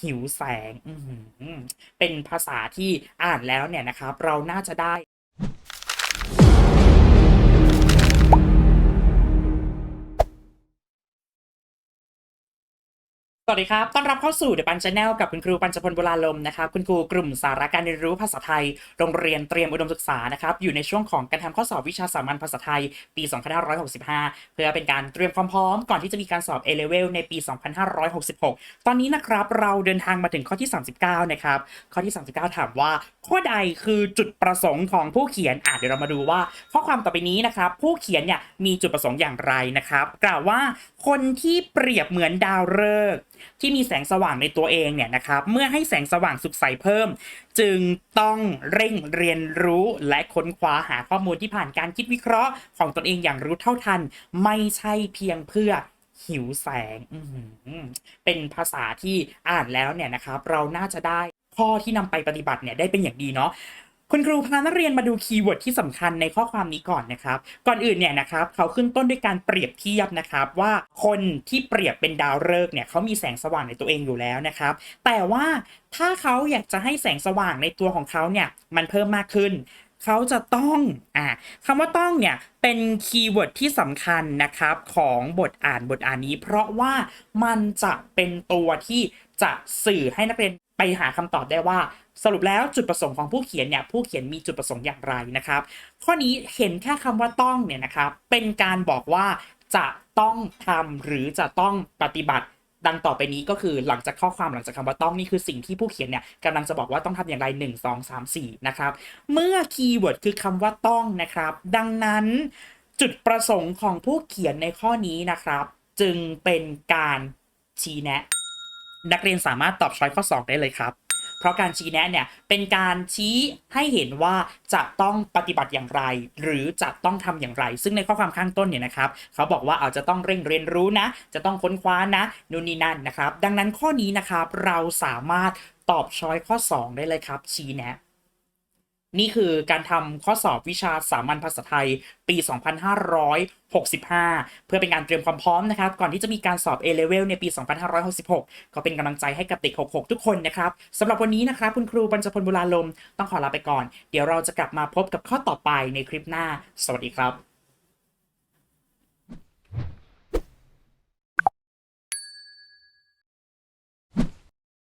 หิวแสงเป็นภาษาที่อ่านแล้วเนี่ยนะครับ เราน่าจะได้ สวัสดีครับ ต้อนรับเข้าสู่ The ปันช n แนลกับคุณครูปัญจพลบุราลมนะครับ คุณครูกลุ่มสาระการเรียนรู้ภาษาไทย โรงเรียนเตรียมอุดมศึกษานะครับ อยู่ในช่วงของการทำข้อสอบวิชาสามัญภาษาไทย ปี 2565 เพื่อเป็นการเตรียมความพร้อมก่อนที่จะมีการสอบ A-Level ในปี 2566 ตอนนี้นะครับ เราเดินทางมาถึงข้อที่ 39 นะครับ ข้อที่ 39 ถามว่า ข้อใดคือจุดประสงค์ของผู้เขียน อะเดี๋ยวเรามาดูว่า ข้อความต่อไปนี้นะครับ ผู้เขียนเนี่ยมีจุดประสงค์อย่างไรนะครับ กล่าวว่าคนที่เปรียบเหมือนดาวฤกษ์ที่มีแสงสว่างในตัวเองเนี่ยนะครับเมื่อให้แสงสว่างสุขใสเพิ่ม จึงต้องเร่งเรียนรู้และค้นคว้าหาข้อมูลที่ผ่านการคิดวิเคราะห์ของตนเองอย่างรู้เท่าทัน ไม่ใช่เพียงเพื่อหิวแสงเป็นภาษาที่อ่านแล้วเนี่ยนะครับ เราน่าจะได้ข้อที่นำไปปฏิบัติเนี่ยได้เป็นอย่างดีเนาะ คุณครูพานักเรียนมาดูคีย์เวิร์ดที่สำคัญในข้อความนี้ก่อนนะครับ ก่อนอื่นเนี่ยนะครับเขาขึ้นต้นด้วยการเปรียบเทียบนะครับ ว่าคนที่เปรียบเป็นดาวฤกษ์เนี่ยเขามีแสงสว่างในตัวเองอยู่แล้วนะครับ แต่ว่าถ้าเขาอยากจะให้แสงสว่างในตัวของเขาเนี่ยมันเพิ่มมากขึ้นเขาจะต้องอ่าคำว่าต้องเนี่ยเป็นคีย์เวิร์ดที่สำคัญนะครับของบทอ่านบทอ่านนี้ เพราะว่ามันจะเป็นตัวที่จะสื่อให้นักเรียน ไปหาคำตอบได้ว่า สรุปแล้วจุดประสงค์ของผู้เขียนเนี่ยผู้เขียนมีจุดประสงค์อย่างไรนะครับ ข้อนี้เห็นแค่คำว่าต้องเนี่ยนะครับเป็นการบอกว่าจะต้องทำหรือจะต้องปฏิบัติดังต่อไปนี้ก็คือหลังจากข้อความหลังจากคำว่าต้องนี่คือสิ่งที่ผู้เขียนเนี่ยกำลังจะบอกว่าต้องทำอย่างไร 1 2 3 4นะครับเมื่อคีย์เวิร์ดคือคำว่าต้องนะครับ ดังนั้นจุดประสงค์ของผู้เขียนในข้อนี้นะครับ จึงเป็นการชี้แนะ นักเรียนสามารถตอบช้อยข้อ 2 ได้เลยครับ เพราะการชี้แนะเนี่ยเป็นการชี้ให้เห็นว่าจะต้องปฏิบัติอย่างไร หรือจะต้องทำอย่างไร ซึ่งในข้อความข้างต้นเนี่ยนะครับ เขาบอกว่าอาจจะต้องเร่งเรียนรู้นะ จะต้องค้นคว้านะนู่นนี่นั่นนะครับ ดังนั้นข้อนี้นะครับเราสามารถตอบช้อยข้อ 2 ได้เลยครับ ชี้แนะ นี่คือการทำข้อสอบวิชาสามัญภาษาไทยปี 2565 เพื่อเป็นการเตรียมความพร้อมนะครับ ก่อนที่จะมีการสอบ A-Level ในปี 2566 ก็เป็นกำลังใจให้กับเด็ก 66 ทุกคนนะครับสำหรับวันนี้นะครับคุณครูบรรจพลบุราลม ต้องขอลาไปก่อน เดี๋ยวเราจะกลับมาพบกับข้อต่อไปในคลิปหน้า สวัสดีครับ